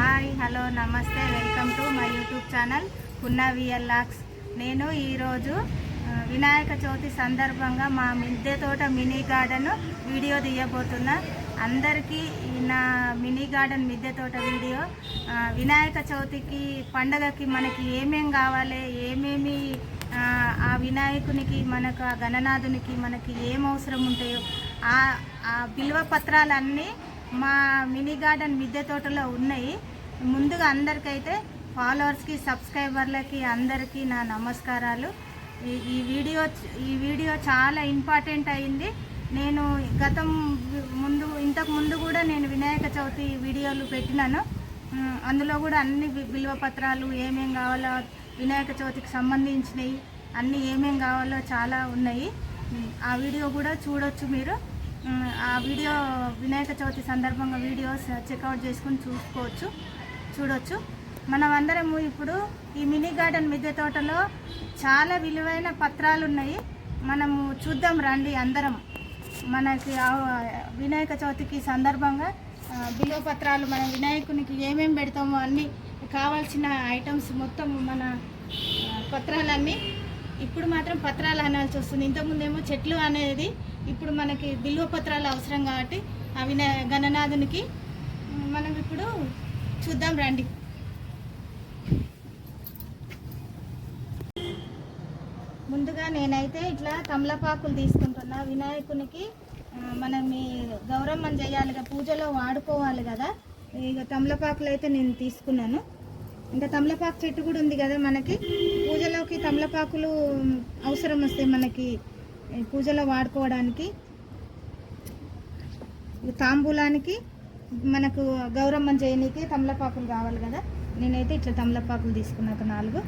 Hi hello నమస్తే welcome to my YouTube channel కున్నా VL lakhs. నేను ఈరోజు వినాయక చవితి సందర్భంగా మా మిద్దె తోట మినీ గార్డెన్ వీడియో తీయబోతున్నా. అందరికీ నా మినీ గార్డెన్ మిద్దె తోట వీడియో. వినాయక చవితికి పండగకి మనకి ఏమేం కావాలి ఏమేమి ఆ, వినాయకునికి మనకు ఆ గణనాథునికి మనకి ఏం అవసరం ఉంటాయో ఆ ఆ బిల్వ పత్రాలన్నీ మా మినీ గార్డెన్ మిద్దె తోటలో ఉన్నాయి. ముందుగా అందరికైతే ఫాలోవర్స్కి సబ్స్క్రైబర్లకి అందరికీ నా నమస్కారాలు. ఈ ఈ వీడియో ఈ వీడియో చాలా ఇంపార్టెంట్ అయింది. నేను గతం ముందు ఇంతకు ముందు కూడా నేను వినాయక చవితి వీడియోలు పెట్టినాను. అందులో కూడా అన్ని విలువ పత్రాలు ఏమేం కావాలో వినాయక చవితికి సంబంధించినవి అన్నీ ఏమేం కావాలో చాలా ఉన్నాయి. ఆ వీడియో కూడా చూడొచ్చు మీరు. ఆ వీడియో వినాయక చవితి సందర్భంగా వీడియోస్ చెక్అవుట్ చేసుకుని చూసుకోవచ్చు చూడొచ్చు. మనం అందరము ఇప్పుడు ఈ మినీ గార్డెన్ మిద్దె తోటలో చాలా విలువైన పత్రాలు ఉన్నాయి. మనము చూద్దాం రండి అందరం. మనకి వినాయక చవితికి సందర్భంగా బిలువ పత్రాలు మన వినాయకునికి ఏమేమి పెడతామో అన్నీ కావాల్సిన ఐటమ్స్ మొత్తం మన పత్రాలన్నీ. ఇప్పుడు మాత్రం పత్రాలు అనాల్సి వస్తుంది. ఇంతకుముందేమో చెట్లు అనేది ఇప్పుడు మనకి బిల్వ పత్రాలు అవసరం కాబట్టి అవిన గణనాథునికి మనం ఇప్పుడు చూద్దాం రండి. ముందుగా నేనైతే ఇట్లా తమలపాకులు తీసుకుంటున్నా. వినాయకునికి మనం ఈ గౌరమ్మని చేయాలి కదా పూజలో వాడుకోవాలి కదా. ఇక తమలపాకులు అయితే నేను తీసుకున్నాను. ఇంకా తమలపాకు చెట్టు కూడా ఉంది కదా మనకి. పూజలోకి తమలపాకులు అవసరం వస్తాయి మనకి పూజలో వాడుకోవడానికి తాంబూలానికి మనకు గౌరమ్మ చేయనీకి తమలపాకులు కావాలి కదా. నేనైతే ఇట్లా తమలపాకులు తీసుకున్నా ఒక నాలుగు.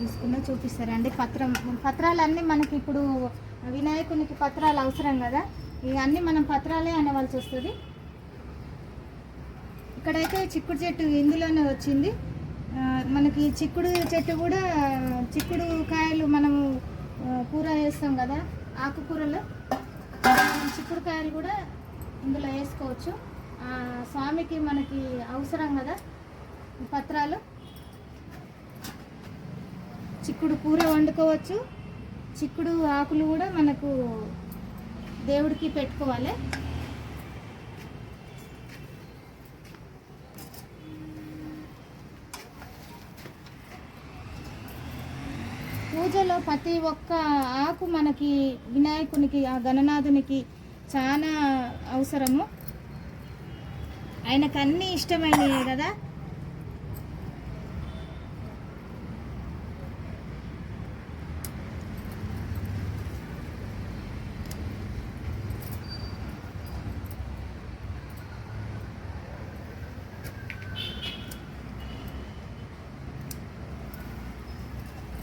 తీసుకున్నా చూపిస్తారండి పత్రం పత్రాలన్నీ మనకి ఇప్పుడు వినాయకునికి పత్రాలు అవసరం కదా. ఇవన్నీ మనం పత్రాలే అనేవాల్సి వస్తుంది. ఇక్కడైతే చిక్కుడు చెట్టు ఇందులోనే వచ్చింది. మనకి చిక్కుడు చెట్టు కూడా చిక్కుడు కాయలు మనము కూర వేస్తాం కదా ఆకుకూరలో. చిక్కుడు కాయలు కూడా ఇందులో వేసుకోవచ్చు. ఆ, స్వామికి మనకి అవసరం కదా పత్రాలు. చిక్కుడు కూర వండుకోవచ్చు. చిక్కుడు ఆకులు కూడా మనకు దేవుడికి పెట్టుకోవాలి. పూజలో ప్రతి ఒక్క ఆకు మనకి వినాయకునికి ఆ గణనాథునికి చాలా అవసరము. ఆయనకు అన్నీ ఇష్టమైనవి కదా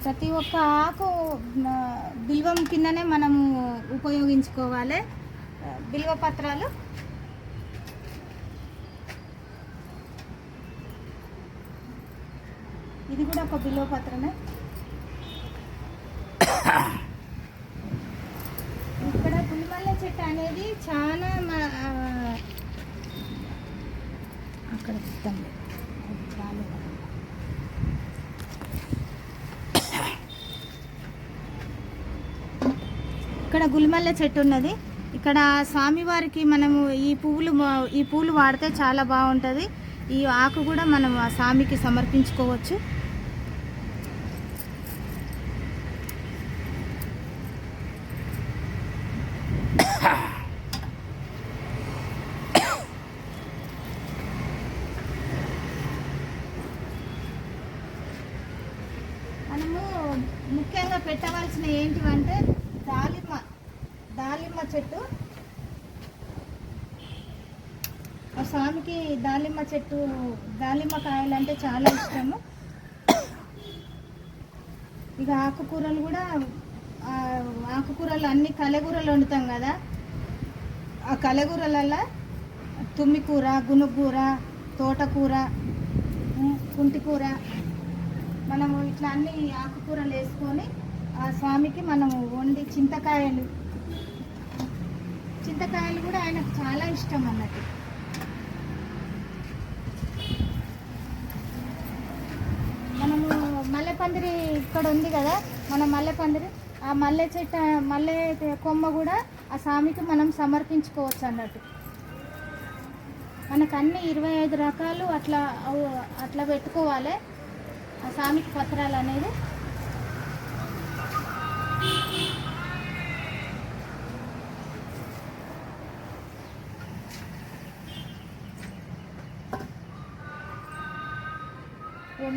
ప్రతి ఒక్క ఆకు బిల్వం కిందనే మనము ఉపయోగించుకోవాలి. బిల్వ పత్రాలు. ఇది కూడా ఒక బిల్వ పత్రమే. ఇక్కడ పులిమల్ల చెట్టు అనేది చాలా అక్కడ చూద్దాం. చాలా ఇక్కడ గుల్మల్ల చెట్టు ఉన్నది. ఇక్కడ స్వామివారికి మనము ఈ పువ్వులు ఈ పూలు వాడితే చాలా బాగుంటుంది. ఈ ఆకు కూడా మనం ఆ స్వామికి సమర్పించుకోవచ్చు. మనము ముఖ్యంగా పెట్టవలసిన ఏంటివంటే చెట్టు. ఆ స్వామికి దాలిమ్మ చెట్టు దాలిమ్మ కాయలు అంటే చాలా ఇష్టము. ఇక ఆకుకూరలు కూడా ఆకుకూరలు అన్ని కలగూరలు వండుతాం కదా. ఆ కలగూరలలో తుమ్మికూర గునుగూర తోటకూర కుంటికూర. మనము ఇట్లా అన్ని ఆకుకూరలు వేసుకొని ఆ స్వామికి మనము వండి చింతకాయలు చింతకాయలు కూడా ఆయనకు చాలా ఇష్టం అన్నట్టు. మనము మల్లెపందిరి ఇక్కడ ఉంది కదా మన మల్లెపందిరి ఆ మల్లె చెట్టు మల్లె కొమ్మ కూడా ఆ స్వామికి మనం సమర్పించుకోవచ్చు అన్నట్టు. మనకు అన్ని ఇరవై ఐదు రకాలు అట్లా అట్లా పెట్టుకోవాలి. ఆ స్వామికి పత్రాలు అనేది.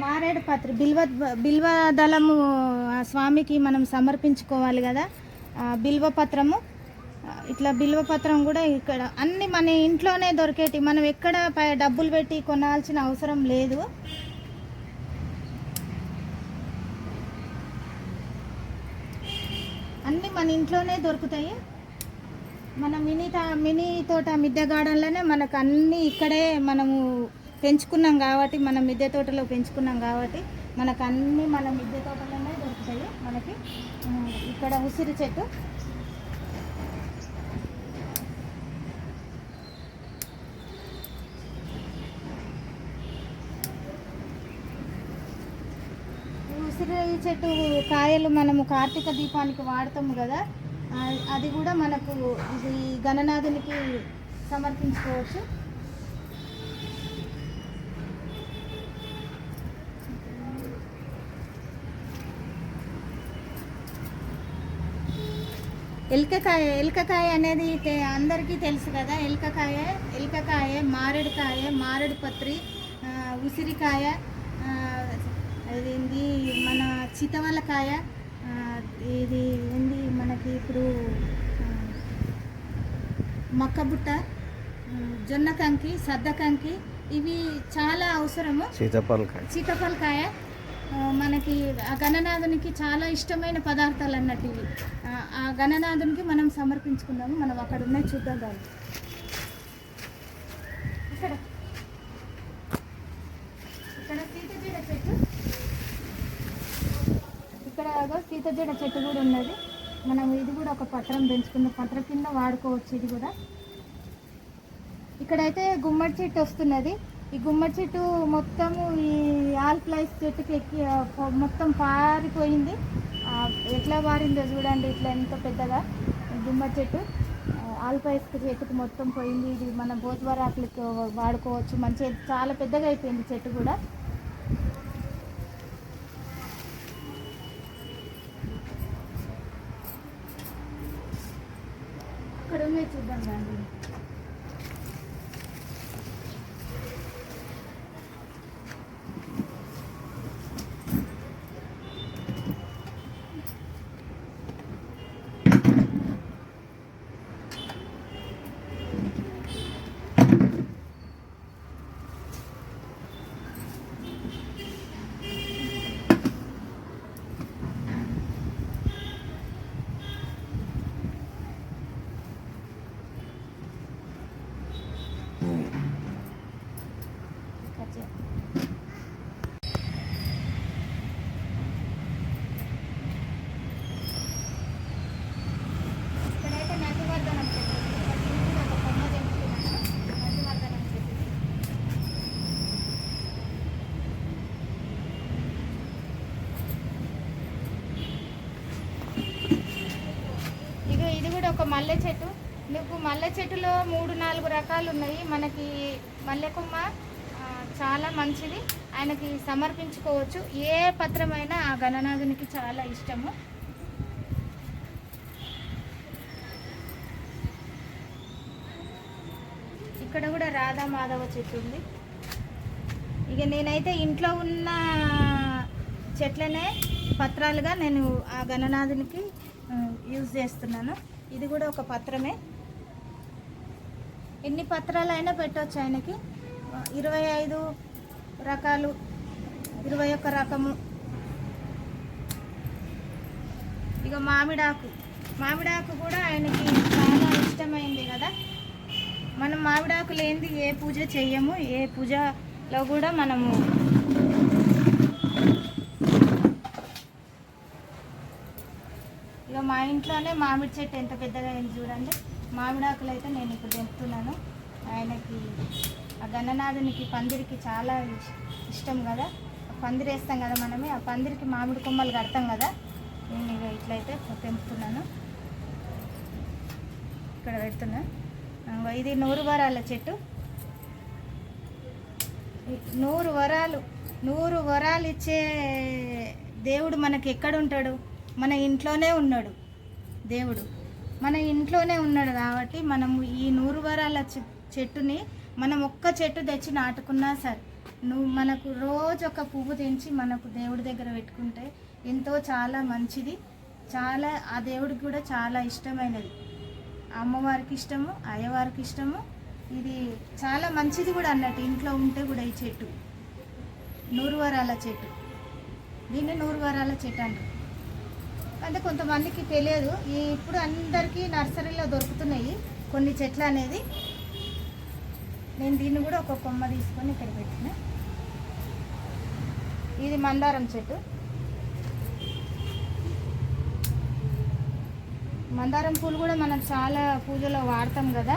మారేడు పత్రి బిల్వ బిల్వ దళము స్వామికి మనం సమర్పించుకోవాలి కదా. బిల్వ పత్రము. ఇట్లా బిల్వ పత్రం కూడా ఇక్కడ అన్ని మన ఇంట్లోనే దొరికేటి మనం ఎక్కడ పై డబ్బులు పెట్టి కొనాల్సిన అవసరం లేదు. అన్నీ మన ఇంట్లోనే దొరుకుతాయి. మన మినీ మినీ తోట మిద్దె గార్డెన్లోనే మనకు అన్నీ ఇక్కడే మనము పెంచుకున్నాం కాబట్టి మనం మిద్దె తోటలో పెంచుకున్నాం కాబట్టి మనకు అన్నీ మన మిద్దె తోటలోనే దొరుకుతాయి. మనకి ఇక్కడ ఉసిరి చెట్టు. ఉసిరి చెట్టు కాయలు మనము కార్తీక దీపానికి వాడతాము కదా. అది కూడా మనకు ఇది గణనాథునికి సమర్పించుకోవచ్చు. ఎల్కకాయ ఎల్కకాయ అనేది అందరికీ తెలుసు కదా. ఎల్కకాయ ఎల్కకాయ మారేడుకాయ మారేడు పత్రి ఉసిరికాయ అదేంది మన చితవలకాయ ఇది ఏంది మనకి ఇప్పుడు మక్కబుట్ట జొన్న కంకి సద్ద కంకి ఇవి చాలా అవసరము. సీతాఫలకాయ. సీతాఫలకాయ మనకి ఆ గణనాథునికి చాలా ఇష్టమైన పదార్థాలు అన్నట్టు ఇవి. ఆ, గణనాథునికి మనం సమర్పించుకుందాము మనం అక్కడ ఉన్నాయి చూద్దాం దాన్ని. ఇక్కడ. ఇక్కడ సీతజీడ చెట్టు. ఇక్కడ సీతజీడ చెట్టు కూడా ఉన్నది. మనం ఇది కూడా ఒక పత్రం పెంచుకున్న పత్ర కింద వాడుకోవచ్చు ఇది కూడా. ఇక్కడైతే గుమ్మడి చెట్టు వస్తున్నది. ఈ గుమ్మడి చెట్టు మొత్తము ఈ ఆల్ ప్లైస్ చెట్టుకి ఎక్కి మొత్తం పారిపోయింది. ఎట్లా పారిందో చూడండి ఇట్లా ఎంత పెద్దగా గుమ్మడి చెట్టు. ఆ, ఆల్ ప్లైస్ చెట్టుకు మొత్తం పోయింది. ఇది మన బోత్వరాకులకి వాడుకోవచ్చు. మంచిగా చాలా పెద్దగా అయిపోయింది చెట్టు కూడా. అక్కడ ఉన్నాయి చూద్దాం రండి కట్ చేయండి. ఇక్కడైతే నందివర్ధనం చెట్టు ఉంది. ఇక్కడ కింద ఒక కొమ్మ తెంపుతున్నాను. నందివర్ధనం చెట్టు ఇది. ఇది ఇది కూడా ఒక మల్లె చెట్టు. మీకు మల్లె చెట్టులో మూడు నాలుగు రకాలు ఉన్నాయి. మనకి మల్లె కొమ్మ చాలా మంచిది. ఆయనకి సమర్పించుకోవచ్చు. ఏ పత్రమైనా ఆ గణనాథునికి చాలా ఇష్టము. ఇక్కడ కూడా రాధా మాధవ చెట్టు ఉంది. ఇక నేనైతే ఇంట్లో ఉన్న చెట్లనే పత్రాలుగా నేను ఆ గణనాథునికి యూజ్ చేస్తున్నాను. ఇది కూడా ఒక పత్రమే. ఎన్ని పత్రాలు అయినా పెట్టవచ్చు ఆయనకి. ఇరవై ఐదు రకాలు ఇరవై ఒక్క రకము. ఇక మామిడాకు. మామిడాకు కూడా ఆయనకి చాలా ఇష్టమైంది కదా. మనం మామిడాకు లేనిది ఏ పూజ చెయ్యము. ఏ పూజలో కూడా మనము ఇక మా ఇంట్లోనే మామిడి చెట్టు ఎంత పెద్దగా అయింది చూడండి. మామిడి ఆకులు అయితే నేను ఇప్పుడు తెంపుతున్నాను. ఆయనకి ఆ గణనాథునికి పందిరికి చాలా ఇష్- ఇష్టం కదా. పందిరి వేస్తాం కదా మనమే. ఆ పందిరికి మామిడి కొమ్మలు కడతాం కదా. నేను ఇక ఇట్లయితే తెంపుతున్నాను. ఇక్కడ పెడుతున్నా. ఇది నూరు వరాల చెట్టు. నూరు వరాలు నూరు వరాలు ఇచ్చే దేవుడు మనకి ఎక్కడ ఉంటాడు? మన ఇంట్లోనే ఉన్నాడు. దేవుడు. మన ఇంట్లోనే ఉన్నాడు కాబట్టి మనము ఈ నూరు వరాల చె- చెట్టుని మనం ఒక్క చెట్టు తెచ్చి నాటుకున్నా సరే నువ్వు మనకు రోజు ఒక పువ్వు తెంచి మనకు దేవుడి దగ్గర పెట్టుకుంటే ఎంతో చాలా మంచిది. చాలా ఆ దేవుడికి కూడా చాలా ఇష్టమైనది. అమ్మవారికి ఇష్టము అయ్యవారికి ఇష్టము. ఇది చాలా మంచిది కూడా అన్నట్టు ఇంట్లో ఉంటే కూడా ఈ చెట్టు. నూరు వరాల చెట్టు. దీన్ని నూరు వరాల చెట్టు అంటారు. అంటే కొంతమందికి తెలియదు. ఈ ఇప్పుడు అందరికీ నర్సరీలో దొరుకుతున్నాయి కొన్ని చెట్లు అనేది. నేను దీన్ని కూడా ఒక కొమ్మ తీసుకొని ఇక్కడ పెట్టిన. ఇది మందారం చెట్టు. మందారం పూలు కూడా మనం చాలా పూజలో వాడతాం కదా.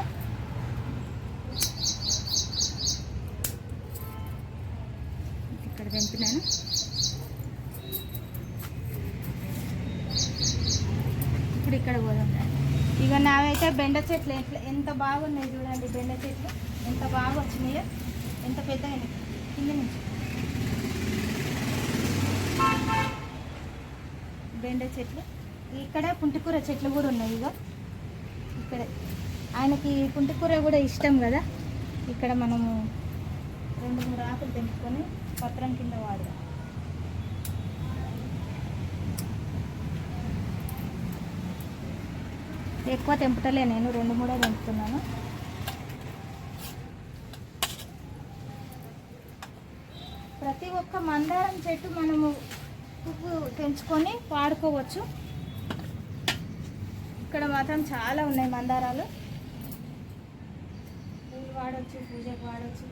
ఇక్కడ తెంపినాను ఇప్పుడు ఇక్కడ పోదాం. ఇక నావైతే బెండ చెట్లు ఎట్లా ఎంత బాగున్నాయి చూడండి బెండ చెట్లు. ఎంత బాగా వచ్చినాయో ఎంత పెద్దగా కింద నుంచి. బెండ చెట్లు. ఇక్కడ పుంటికూర చెట్లు కూడా ఉన్నాయి ఇక ఇక్కడ. ఆయనకి పుంటికూర కూడా ఇష్టం కదా. ఇక్కడ మనము రెండు మూడు ఆకులు తెంపుకొని పత్రం కింద వాడదాం. ఎక్కువ తెంపుటలే నేను రెండు మూడే తెంపుతున్నాను. ప్రతి ఒక్క మందారం చెట్టు మనము పువ్వు తెంచుకొని వాడుకోవచ్చు. ఇక్కడ మాత్రం చాలా ఉన్నాయి మందారాలు. పువ్వు వాడచ్చు పూజకు వాడచ్చు.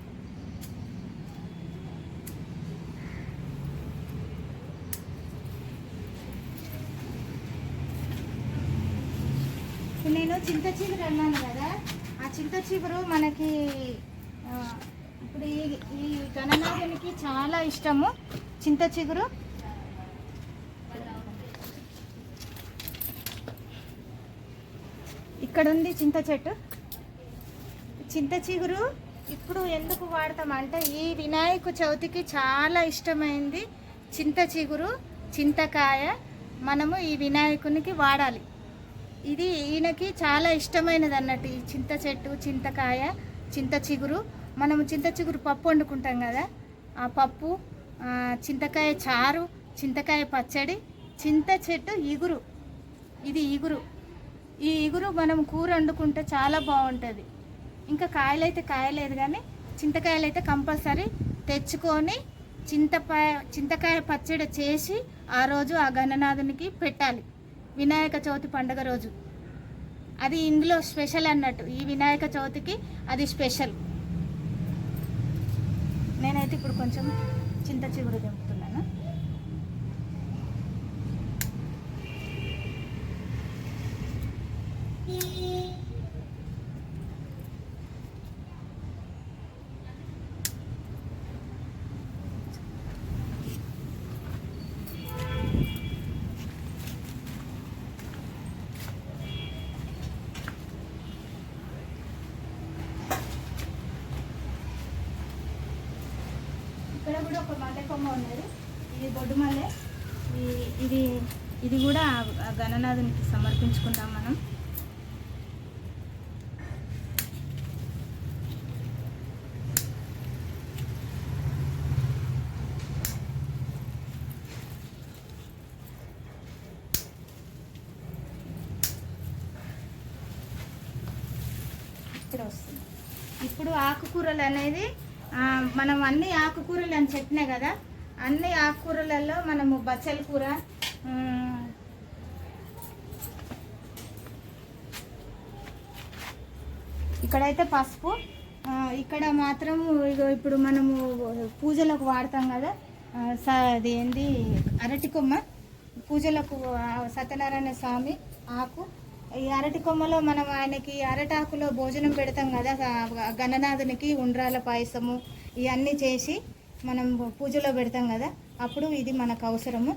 నేను చింత చిగురు అన్నాను కదా ఆ చింత చిగురు మనకి ఇప్పుడు ఈ ఈ గణనాథునికి చాలా ఇష్టము. చింత చిగురు ఇక్కడ ఉంది చింత చెట్టు. చింత చిగురు ఇప్పుడు ఎందుకు వాడతామంటే ఈ వినాయక చవితికి చాలా ఇష్టమైంది చింత చిగురు చింతకాయ. మనము ఈ వినాయకునికి వాడాలి. ఇది ఈయనకి చాలా ఇష్టమైనది అన్నట్టు. ఈ చింత చెట్టు చింతకాయ చింత చిగురు. మనం చింత చిగురు పప్పు వండుకుంటాం కదా. ఆ పప్పు చింతకాయ చారు చింతకాయ పచ్చడి చింత చెట్టు ఇగురు. ఇది ఇగురు. ఈ ఇగురు మనం కూర వండుకుంటే చాలా బాగుంటుంది. ఇంకా కాయలైతే కాయలేదు కానీ చింతకాయలు అయితే కంపల్సరీ తెచ్చుకొని చింతపాయ చింతకాయ పచ్చడి చేసి ఆ రోజు ఆ గణనాథునికి పెట్టాలి. వినాయక చవితి పండుగ రోజు. అది ఇందులో స్పెషల్ అన్నట్టు. ఈ వినాయక చవితికి అది స్పెషల్. నేనైతే ఇప్పుడు కొంచెం చింత చిగురు తెంపుతున్నాను ఇక్కడ కూడా ఒక మల్లె కొమ్మ ఉన్నది. ఇది బొడ్డుమల్లె ఇది ఇది కూడా గణనాథునికి సమర్పించుకుందాం మనం. ఇక్కడ వస్తుంది. ఇప్పుడు ఆకుకూరలు అనేది మనం అన్ని ఆకుకూరలు అని చెప్పినా కదా అన్ని ఆకుకూరలలో మనము బచ్చల కూర ఇక్కడైతే పసుపు ఇక్కడ మాత్రం ఇగో ఇప్పుడు మనము పూజలకు వాడతాం కదా స- అది ఏంది అరటి కొమ్మ పూజలకు సత్యనారాయణ స్వామి ఆకు ఈ అరటి కొమ్మలో మనం ఆయనకి అరటాకులో భోజనం పెడతాం కదా గణనాథునికి ఉండ్రాల పాయసము ఇవన్నీ చేసి మనం పూజలో పెడతాం కదా అప్పుడు ఇది మనకు అవసరము.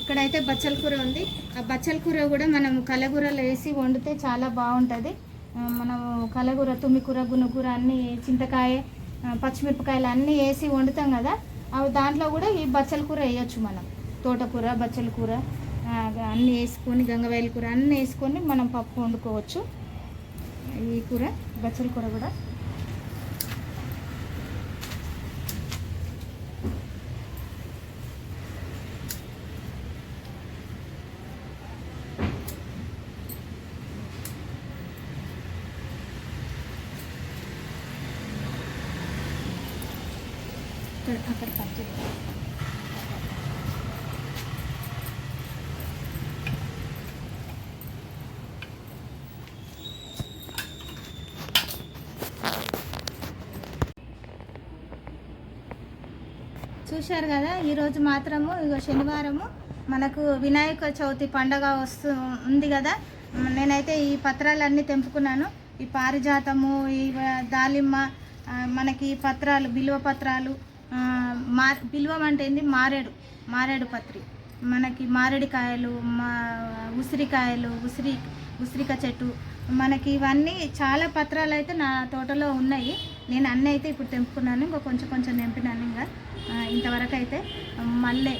ఇక్కడైతే బచ్చల కూర ఉంది. ఆ బచ్చల కూర కూడా మనం కలగూరలో వేసి వండితే చాలా బాగుంటుంది. మనం కలగూర తుమ్మికూర గునుకూర అన్నీ చింతకాయ పచ్చిమిరపకాయలు అన్నీ వేసి వండుతాం కదా అవి దాంట్లో కూడా ఈ బచ్చల కూర వేయొచ్చు మనం. తోటకూర బచ్చల కూర అన్నీ వేసుకొని గంగవేల కూర అన్నీ వేసుకొని మనం పప్పు వండుకోవచ్చు. ఈ కూర బచ్చల కూర కూడా ఇక్కడ అక్కడ కట్ చేద్దాం. చూశారు కదా ఈరోజు మాత్రము ఇక శనివారము మనకు వినాయక చవితి పండగ వస్తూ ఉంది కదా. నేనైతే ఈ పత్రాలన్నీ తెంపుకున్నాను. ఈ పారిజాతము ఈ దాలిమ్మ మనకి పత్రాలు బిల్వ పత్రాలు మా బిల్వం అంటే ఏంది? మారేడు మారేడు పత్రి. మనకి మారేడికాయలు మా ఉసిరికాయలు ఉసిరి ఉసిరిక చెట్టు మనకి ఇవన్నీ చాలా పత్రాలు అయితే నా తోటలో ఉన్నాయి. నేను అన్నీ అయితే ఇప్పుడు తెంపుకున్నాను ఇంకా కొంచెం కొంచెం తెంపినాను ఇంకా. ఇంతవరకు అయితే మల్లె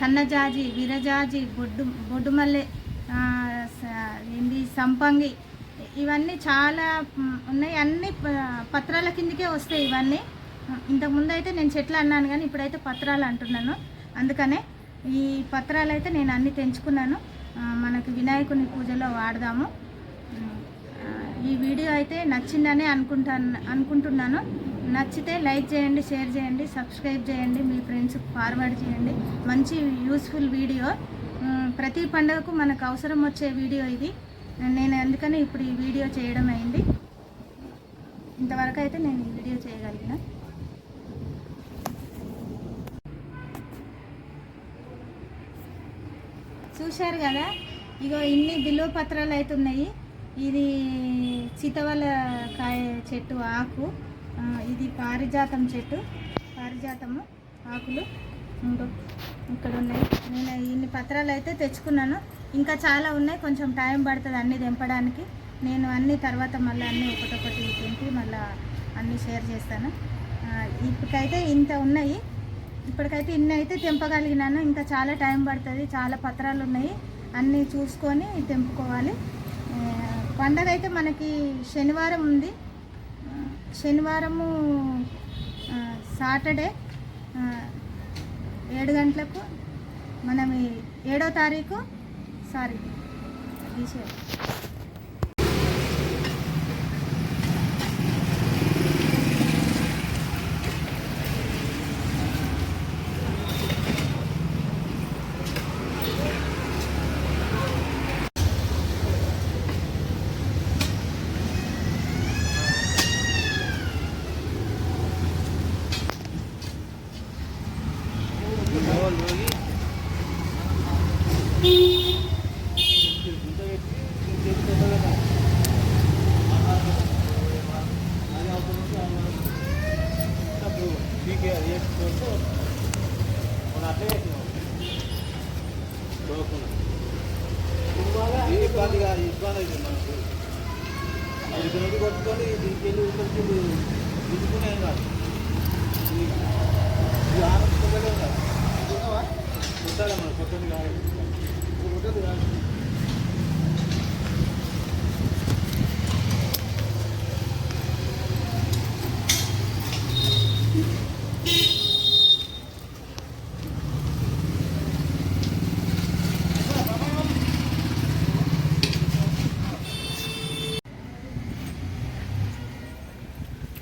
సన్నజాజి విరజాజి బొడ్డు బొడ్డు మల్లె ఏంది సంపంగి ఇవన్నీ చాలా ఉన్నాయి. అన్ని ప- పత్రాల కిందకే వస్తాయి ఇవన్నీ. ఇంతకుముందు అయితే నేను చెట్లు అన్నాను కానీ ఇప్పుడైతే పత్రాలు అంటున్నాను. అందుకనే ఈ పత్రాలు అయితే నేను అన్ని తెంచుకున్నాను. మనకి వినాయకుని పూజలో వాడదాము. ఈ వీడియో అయితే నచ్చిందనే అనుకుంటాను అనుకుంటున్నాను. నచ్చితే లైక్ చేయండి షేర్ చేయండి సబ్స్క్రైబ్ చేయండి మీ ఫ్రెండ్స్కి ఫార్వర్డ్ చేయండి. మంచి యూస్ఫుల్ వీడియో. ప్రతి పండుగకు మనకు అవసరం వచ్చే వీడియో ఇది. నేను అందుకని ఇప్పుడు ఈ వీడియో చేయడం అయింది. ఇంతవరకు అయితే నేను ఈ వీడియో చేయగలిగిన. చూశారు కదా? ఇగో ఇన్ని బిల్వ పత్రాలు అయితే ఉన్నాయి ఇది చితవల కాయ చెట్టు ఆకు. ఇది పారిజాతం చెట్టు. పారిజాతము ఆకులు ఇంకో ఇక్కడ ఉన్నాయి. నేను ఇన్ని పత్రాలు అయితే తెచ్చుకున్నాను. ఇంకా చాలా ఉన్నాయి. కొంచెం టైం పడుతుంది అన్నీ తెంపడానికి. నేను అన్ని తర్వాత మళ్ళీ అన్నీ ఒకటొకటి తెంపి మళ్ళీ అన్నీ షేర్ చేస్తాను. ఇప్పటికైతే ఇంత ఉన్నాయి. ఇప్పటికైతే ఇన్ని అయితే తెంపగలిగినాను. ఇంకా చాలా టైం పడుతుంది. చాలా పత్రాలు ఉన్నాయి. అన్నీ చూసుకొని తెంపుకోవాలి. పండగ అయితే మనకి శనివారం ఉంది. శనివారము సాటర్డే ఏడు గంటలకు మనం ఏడో తారీఖు సారీ తీసేయాలి ఇబ్బంది కాదు ఇబ్బంది అయితే మనకు. ఇక్కడ నుండి కొట్టుకొని దీనికి వెళ్ళి ఇక్కడికి దిగుకునే కాదు. ఇది ఆనందం కాదు. కొట్టాలి మనం కొట్టని కాదు. కొట్టదు కాదు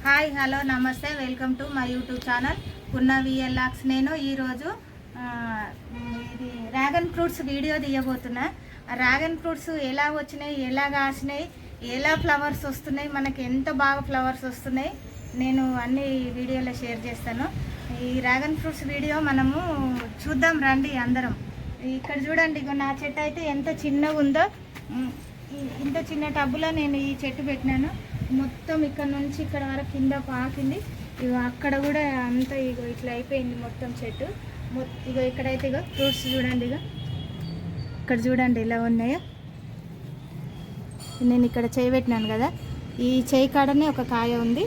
హాయ్ హలో నమస్తే. Welcome to my YouTube channel. ఉన్న విఎల్ఆక్స్ నేను ఈరోజు ఇది డ్రాగన్ ఫ్రూట్స్ వీడియో తీయబోతున్నా. డ్రాగన్ ఫ్రూట్స్ ఎలా వచ్చినాయి ఎలా కాసినాయి ఎలా ఫ్లవర్స్ వస్తున్నాయి మనకి ఎంత బాగా ఫ్లవర్స్ వస్తున్నాయి నేను అన్ని వీడియోలో షేర్ చేస్తాను. ఈ డ్రాగన్ ఫ్రూట్స్ వీడియో మనము చూద్దాం రండి అందరం. ఇక్కడ చూడండి ఇగో నా చెట్టు అయితే ఎంత చిన్నగా ఉందో. ఇంత చిన్న టబ్బులో నేను ఈ చెట్టు పెట్టినాను. మొత్తం ఇక్కడ నుంచి ఇక్కడ వరకు కింద పాకింది. ఇగో అక్కడ కూడా అంతా ఇగో ఇట్లా అయిపోయింది మొత్తం చెట్టు. మొత్తం ఇగో ఇక్కడైతే ఇగో ఫ్రూట్స్ చూడండి ఇక ఇక్కడ చూడండి ఎలా ఉన్నాయో. నేను ఇక్కడ చేయి పెట్టినాను కదా. ఈ చేయి కాడనే ఒక కాయ ఉంది.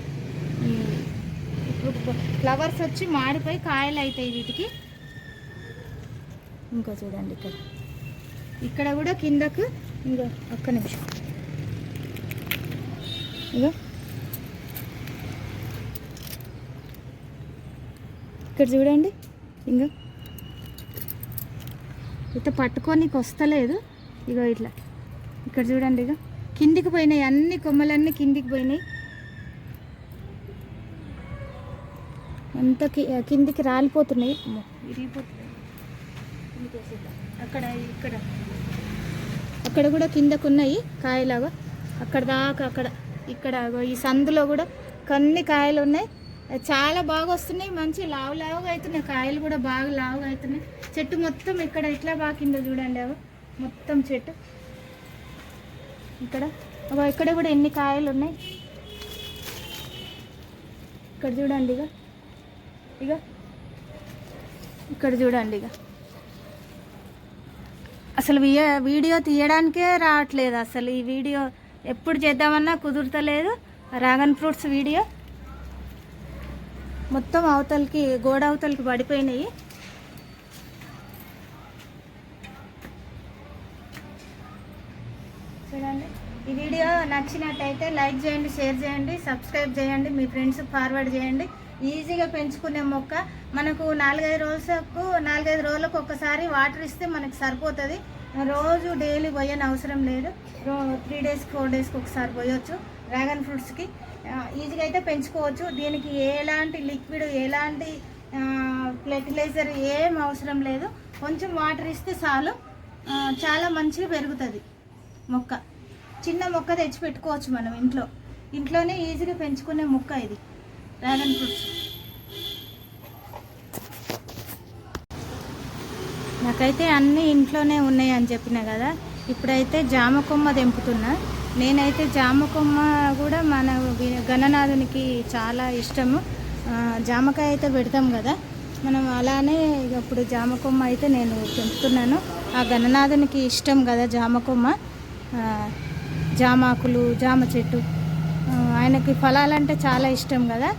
ఇప్పుడు ఫ్లవర్స్ వచ్చి మాడిపోయి కాయలు అవుతాయి వీటికి. ఇంకా చూడండి ఇక్కడ. ఇక్కడ కూడా కిందకు ఇంకో ఒక్క నిమిషం. ఇదో ఇక్కడ చూడండి ఇంకా ఇట్లా పట్టుకోనికి వస్తలేదు. ఇగో ఇట్లా. ఇక్కడ చూడండి ఇక కిందికి పోయినాయి అన్ని కొమ్మలన్నీ కిందికి పోయినాయి. అంత కిందికి రాలిపోతున్నాయి. విరిగిపోతున్నాయి. అక్కడ ఇక్కడ. అక్కడ కూడా కిందకు ఉన్నాయి కాయలాగా. అక్కడ దాకా అక్కడ. ఇక్కడ ఈ సందులో కూడా కొన్ని కాయలు ఉన్నాయి. చాలా బాగా వస్తున్నాయి. మంచి లావు లావుగా అవుతున్నాయి కాయలు కూడా బాగా లావుగా అవుతున్నాయి చెట్టు మొత్తం ఇక్కడ ఎట్లా బాకిందో చూడండి అవి మొత్తం చెట్టు. ఇక్కడ. అగో ఇక్కడ కూడా ఎన్ని కాయలు ఉన్నాయి? ఇక్కడ చూడండి ఇక ఇక ఇక్కడ చూడండి ఇక అసలు వీడియో తీయడానికే రావట్లేదు అసలు ఈ వీడియో. ఎప్పుడు చేద్దామన్నా కుదురుతలేదు. డ్రాగన్ ఫ్రూట్స్ వీడియో మొత్తం అవతలకి గోడ అవతలకి పడిపోయినాయి. చూడండి. ఈ వీడియో నచ్చినట్టయితే లైక్ చేయండి షేర్ చేయండి సబ్స్క్రైబ్ చేయండి మీ ఫ్రెండ్స్ ఫార్వర్డ్ చేయండి. ఈజీగా పెంచుకునే మొక్క మనకు నాలుగైదు రోజులకు నాలుగైదు రోజులకు ఒకసారి వాటర్ ఇస్తే మనకు సరిపోతుంది. రోజు డైలీ పోయని అవసరం లేదు. రో త్రీ డేస్ ఫోర్ డేస్కి ఒకసారి పోయొచ్చు. డ్రాగన్ ఫ్రూట్స్కి ఈజీగా అయితే పెంచుకోవచ్చు. దీనికి ఎలాంటి లిక్విడ్ ఎలాంటి ఫెర్టిలైజర్ ఏం అవసరం లేదు. కొంచెం వాటర్ ఇస్తే చాలు. చాలా మంచిగా పెరుగుతుంది మొక్క. చిన్న మొక్క తెచ్చి పెట్టుకోవచ్చు మనం ఇంట్లో. ఇంట్లోనే ఈజీగా పెంచుకునే మొక్క ఇది. డ్రాగన్ ఫ్రూట్స్ నాకైతే అన్నీ ఇంట్లోనే ఉన్నాయి అని చెప్పిన కదా ఇప్పుడైతే జామ కొమ్మ తెంపుతున్నా. నేనైతే జామ కొమ్మ కూడా మన గణనాథునికి చాలా ఇష్టము. జామకాయ అయితే పెడతాం కదా మనం అలానే ఇక ఇప్పుడు జామ కొమ్మ అయితే నేను తెంపుతున్నాను. ఆ గణనాథునికి ఇష్టం కదా జామ కొమ్మ జామాకులు జామ చెట్టు. ఆయనకి ఫలాలంటే చాలా ఇష్టం కదా.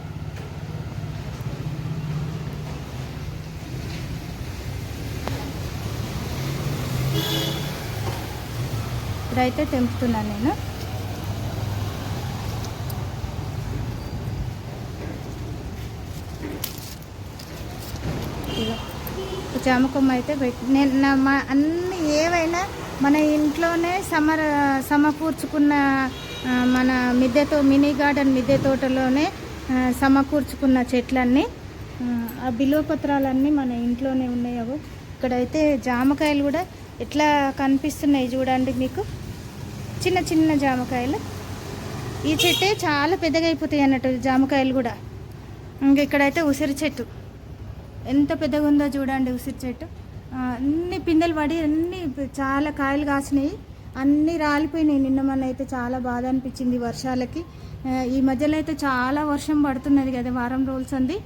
ఇప్పుడైతే తెంపుతున్నాను నేను. జామ కొమ్మ జామకొమ్మ అయితే పెట్టి నేను నా మా అన్ని ఏవైనా మన ఇంట్లోనే సమర సమకూర్చుకున్న మన మిద్దెతో మినీ గార్డెన్ మిద్దె తోటలోనే సమకూర్చుకున్న చెట్లన్నీ ఆ, ఆ మన ఇంట్లోనే ఉన్నాయో ఇక్కడైతే జామకాయలు కూడా ఎట్లా కనిపిస్తున్నాయి చూడండి మీకు. చిన్న చిన్న జామకాయలు. ఈ చెట్టే చాలా పెద్దగా అయిపోతాయి అన్నట్టు జామకాయలు కూడా. ఇంకా ఇక్కడైతే ఉసిరి చెట్టు. ఎంత పెద్దగా ఉందో చూడండి ఉసిరి చెట్టు. అన్ని పిందెలు పడి అన్ని చాలా కాయలు కాసినాయి. అన్నీ రాలిపోయినాయి. నిన్న మొన్న అయితే చాలా బాధ అనిపించింది వర్షాలకి. ఈ మధ్యలో అయితే చాలా వర్షం పడుతున్నది కదా వారం రోజులు అంది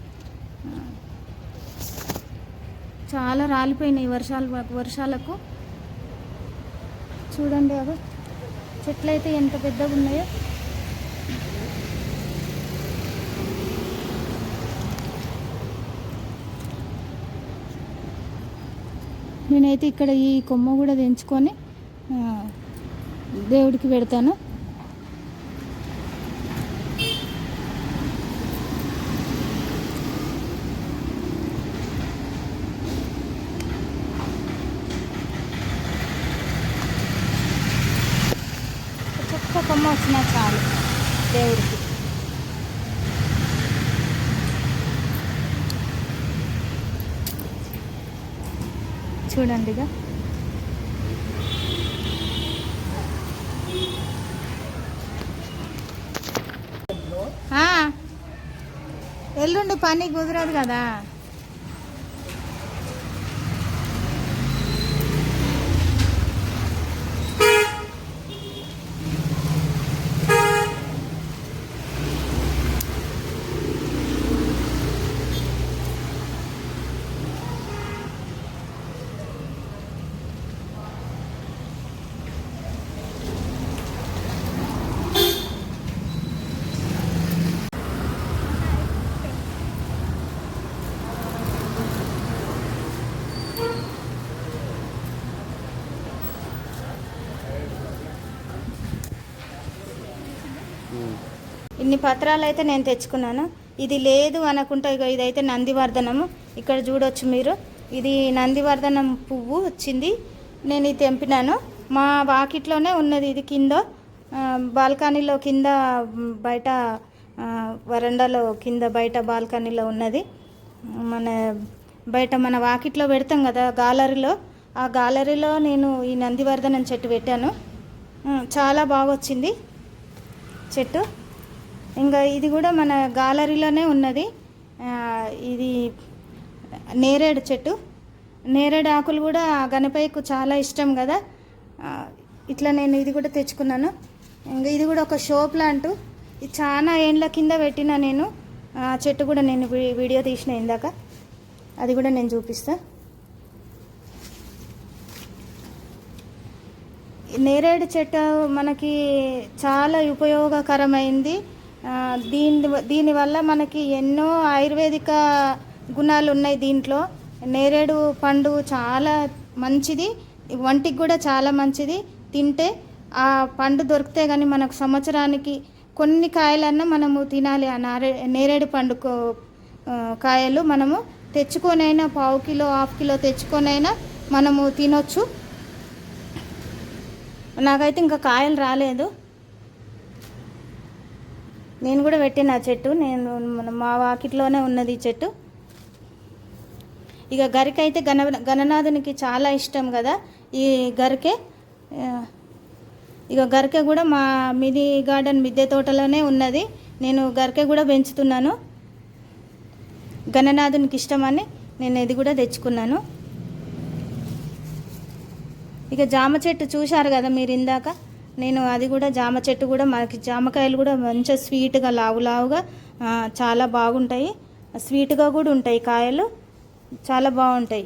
చాలా రాలిపోయినాయి వర్షాలు వర్షాలకు. చూడండి అవి. చెట్లు అయితే ఎంత పెద్దగా ఉన్నాయో నేనైతే ఇక్కడ ఈ కొమ్మ కూడా తెంచుకొని దేవుడికి పెడతాను ఒక్క కొమ్మ వచ్చినా చాలు దేవుడికి చూడండి ఇక ఆ, ఎల్లుండి పని కుదరదు కదా. ఇన్ని పత్రాలు అయితే నేను తెచ్చుకున్నాను. ఇది లేదు అనుకుంటే ఇక ఇదైతే నందివర్ధనము. ఇక్కడ చూడొచ్చు మీరు. ఇది నందివర్ధనం పువ్వు వచ్చింది. నేను ఇది తెంపినాను. మా వాకిట్లోనే ఉన్నది ఇది కింద. బాల్కనీలో కింద బయట వరండాలో కింద బయట బాల్కనీలో ఉన్నది. మన బయట మన వాకిట్లో పెడతాం కదా గాలరీలో. ఆ గాలరీలో నేను ఈ నందివర్ధనం చెట్టు పెట్టాను. చాలా బాగా వచ్చింది చెట్టు. ఇంకా ఇది కూడా మన గాలరీలోనే ఉన్నది. ఇది నేరేడు చెట్టు. నేరేడు ఆకులు కూడా గణపయ్యకు చాలా ఇష్టం కదా. ఇట్లా నేను ఇది కూడా తెచ్చుకున్నాను. ఇంకా ఇది కూడా ఒక షో ప్లాంట్. ఇది చాలా ఏండ్ల కింద పెట్టిన నేను. ఆ చెట్టు కూడా నేను వీడియో తీసిన ఇందాక. అది కూడా నేను చూపిస్తా. నేరేడు చెట్టు మనకి చాలా ఉపయోగకరమైంది. దీని దీనివల్ల మనకి ఎన్నో ఆయుర్వేదిక గుణాలు ఉన్నాయి దీంట్లో. నేరేడు పండు చాలా మంచిది వంటికి కూడా చాలా మంచిది. తింటే ఆ పండు దొరికితే కానీ మనకు సంవత్సరానికి కొన్ని కాయలన్నా మనము తినాలి. ఆ నారే నేరేడు పండు కాయలు మనము తెచ్చుకొనైనా పావు కిలో హాఫ్ కిలో తెచ్చుకొనైనా మనము తినొచ్చు. నాకైతే ఇంకా కాయలు రాలేదు. నేను కూడా పెట్టిన ఆ చెట్టు. నేను మన మా వాకిట్లోనే ఉన్నది ఈ చెట్టు. ఇక గరిక అయితే గణ గణనాథునికి చాలా ఇష్టం కదా ఈ గరికే. ఇక గరిక కూడా మా మినీ గార్డెన్ మిద్దె తోటలోనే ఉన్నది. నేను గరికె కూడా పెంచుతున్నాను. గణనాథునికి ఇష్టమని నేను ఇది కూడా తెచ్చుకున్నాను. ఇక జామ చెట్టు చూశారు కదా మీరు ఇందాక? నేను అది కూడా జామ చెట్టు కూడా మనకి జామకాయలు కూడా మంచిగా స్వీట్గా లావు లావుగా చాలా బాగుంటాయి. స్వీట్గా కూడా ఉంటాయి కాయలు. చాలా బాగుంటాయి.